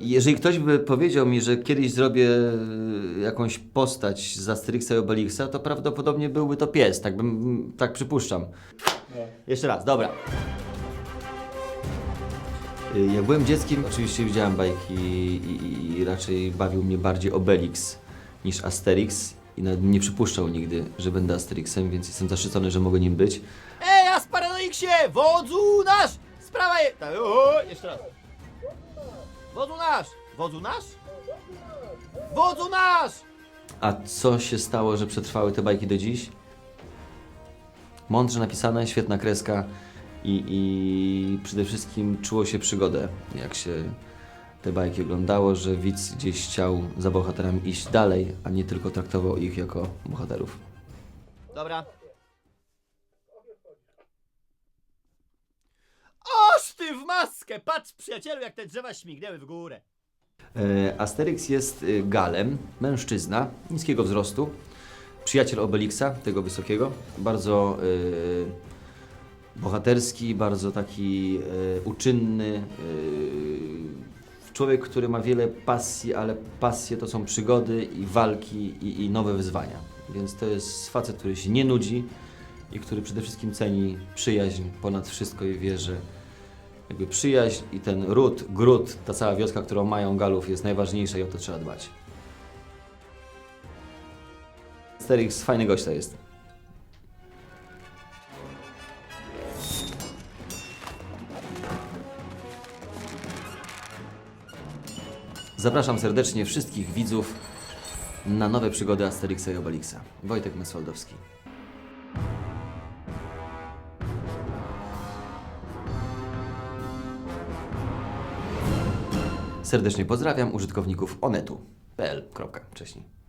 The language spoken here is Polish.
Jeżeli ktoś by powiedział mi, że kiedyś zrobię e, jakąś postać z Asterixa i Obelixa, to prawdopodobnie byłby to pies, tak bym, tak przypuszczam. Jeszcze raz, dobra. Y, Jak byłem dzieckiem, oczywiście widziałem bajki i, i raczej bawił mnie bardziej Obelix niż Asterix i nawet nie przypuszczał nigdy, że będę Asterixem, więc jestem zaszczycony, że mogę nim być. Ej, Asparanoiksie! Wodzu nasz! Sprawa je... O, jeszcze raz. Wodzu nasz! Wodzu nasz? Wodzu nasz! A co się stało, że przetrwały te bajki do dziś? Mądrze napisane, świetna kreska i, i przede wszystkim czuło się przygodę, jak się te bajki oglądało, że widz gdzieś chciał za bohaterami iść dalej, a nie tylko traktował ich jako bohaterów. Dobra. Ty w maskę! Patrz, przyjacielu, jak te drzewa śmignęły w górę. E, Asterix jest y, Galem, mężczyzna, niskiego wzrostu, przyjaciel Obelixa, tego wysokiego, bardzo y, bohaterski, bardzo taki y, uczynny, człowiek, który ma wiele pasji, ale pasje to są przygody i walki i, i nowe wyzwania. Więc to jest facet, który się nie nudzi i który przede wszystkim ceni przyjaźń ponad wszystko i wie, że jakby przyjaźń i ten ród, gród, ta cała wioska, którą mają Galów jest najważniejsza i o to trzeba dbać. Asterix fajny gość to jest. Zapraszam serdecznie wszystkich widzów na nowe przygody Asterixa i Obelixa. Wojtek Meswaldowski. Serdecznie pozdrawiam użytkowników onetu.pl. Wcześniej.